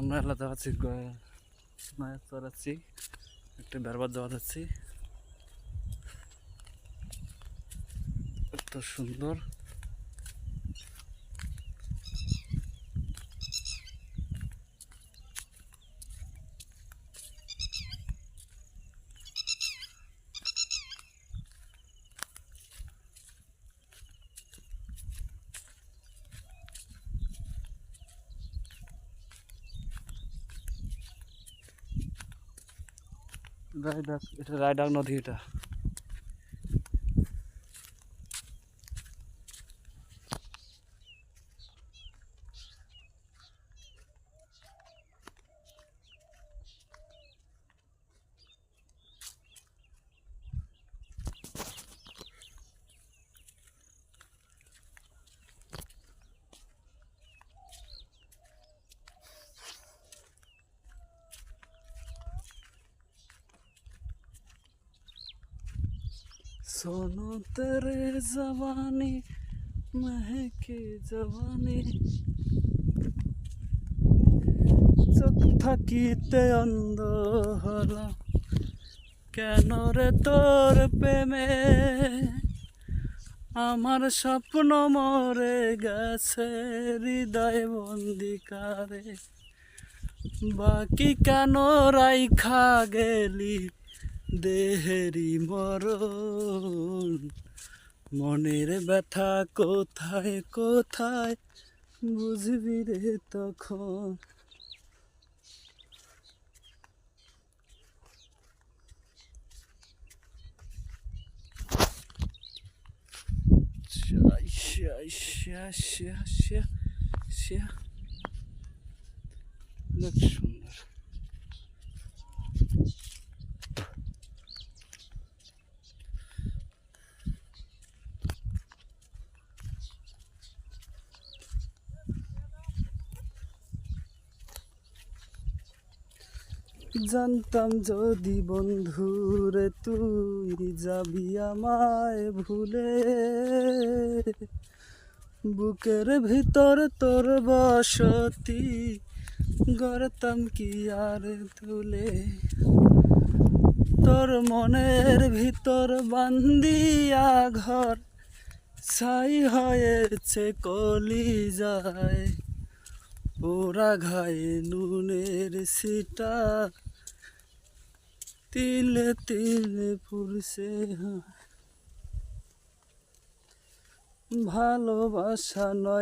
আমরা এলাকা আছি মায়ের চড়াচ্ছি একটা বেরবার যাওয়া যাচ্ছি। এত সুন্দর। রায়ডাক এটা রায়ডাক নদী এটা सोनो तेरे जवानी महके जवानी চোখ থাকিতে অন্ধ হলাম কেন রে তোর প্রেমে আমার স্বপ্ন মরে গেছে হৃদয় বন্দিকারে বাকি কেন রাইখা গেলি দেহেরি মরণ মনের ব্যথা কোথায় কোথায় বুঝবি রে তখন şa, şa, şa, şa, şa. Ne সুন্দর জানতাম যদি বন্ধুরে তুই যাবি আমায় ভুলে। বুকের ভিতর তোর বসতি, গড়তাম কি আর তুলে? তোর মনের ভিতর বান্দিয়া ঘর, ছাই হয়েছে কলি যায় ওরা ঘায়ে নুনের সিটা তিলে তিলে পুরছে ভালোবাসা নয়